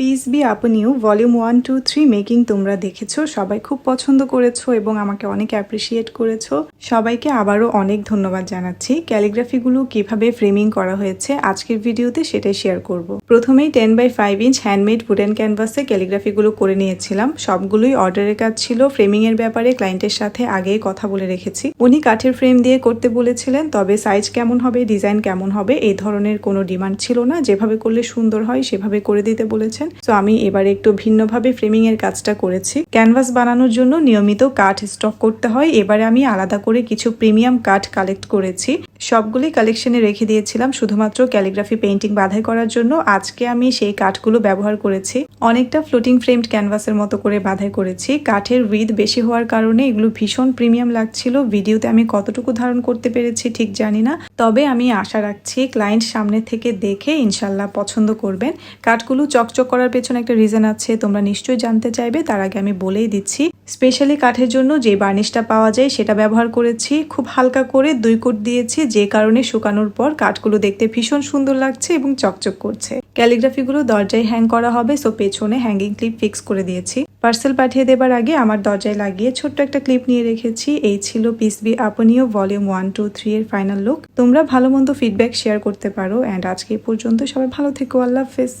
Peace be upon you volume one two three making তোমরা দেখেছ, সবাই খুব পছন্দ করেছ এবং আমাকে অনেক অ্যাপ্রিসিয়েট করেছ। সবাইকে আবারও অনেক ধন্যবাদ জানাচ্ছি। ক্যালিগ্রাফিগুলো কীভাবে ফ্রেমিং করা হয়েছে আজকের ভিডিওতে সেটাই শেয়ার করব। প্রথমেই ten by five inch handmade wooden ক্যানভাসে ক্যালিগ্রাফিগুলো করে নিয়েছিলাম। সবগুলোই অর্ডারের কাজ ছিল। ফ্রেমিং এর ব্যাপারে ক্লায়েন্টের সাথে আগেই কথা বলে রেখেছি। উনি কাঠের ফ্রেম দিয়ে করতে বলেছিলেন, তবে সাইজ কেমন হবে ডিজাইন কেমন হবে, এই ধরনের কোনো ডিমান্ড ছিল না। যেভাবে করলে সুন্দর হয়, সেভাবে করে দিতে বলেছেন তো আমি এবারে একটু ভিন্নভাবে ফ্রেমিং এর কাজটা করেছি। ক্যানভাস বানানোর জন্য নিয়মিত কাঠ স্টক করতে হয়। এবারে আমি আলাদা করে কিছু প্রিমিয়াম কাঠ কালেক্ট করেছি। সবগুলি কালেকশনে রেখে দিয়েছিলাম। শুধুমাত্র ক্যালিগ্রাফি পেন্টিং বাধাই করার জন্য আজকে আমি সেই কাঠগুলো ব্যবহার করেছি। অনেকটা ফ্লোটিং ফ্রেমড ক্যানভাসের মতো করে বাধাই করেছি। কাঠের উইথ বেশি হওয়ার কারণে এগুলো ভীষণ প্রিমিয়াম লাগছিল। ভিডিওতে আমি কতটুকু ধারণ করতে পেরেছি ঠিক জানি না। তবে আমি আশা রাখছি ক্লায়েন্ট সামনে থেকে দেখে ইনশাল্লাহ পছন্দ করবেন। কাঠগুলো চকচক করার পেছনে একটা রিজন আছে, তোমরা নিশ্চয়ই জানতে চাইবে, তার আগে আমি বলেই দিচ্ছি। স্পেশালি কাঠের জন্য যে বার্নিশটা পাওয়া যায়, সেটা ব্যবহার করেছি। খুব হালকা করে দুই কোট দিয়েছি, যে কারণে শুকানোর পর কাঠগুলো দেখতে ভীষণ সুন্দর লাগছে এবং চকচক করছে। ক্যালিগ্রাফিগুলো দরজায় হ্যাং করা হবে সো পেছনে হ্যাঙ্গিং ক্লিপ ফিক্স করে দিয়েছি। পার্সেল পাঠিয়ে দেবার আগে আমার দরজায় লাগিয়ে ছোট্ট একটা ক্লিপ নিয়ে রেখেছি। এই ছিল peace be upon you volume one two three এর ফাইনাল লুক তোমরা ভালো মন্দ ফিডব্যাক শেয়ার করতে পারো অ্যান্ড আজকে পর্যন্ত সবাই ভালো থেকো, আল্লাহ হাফেজ।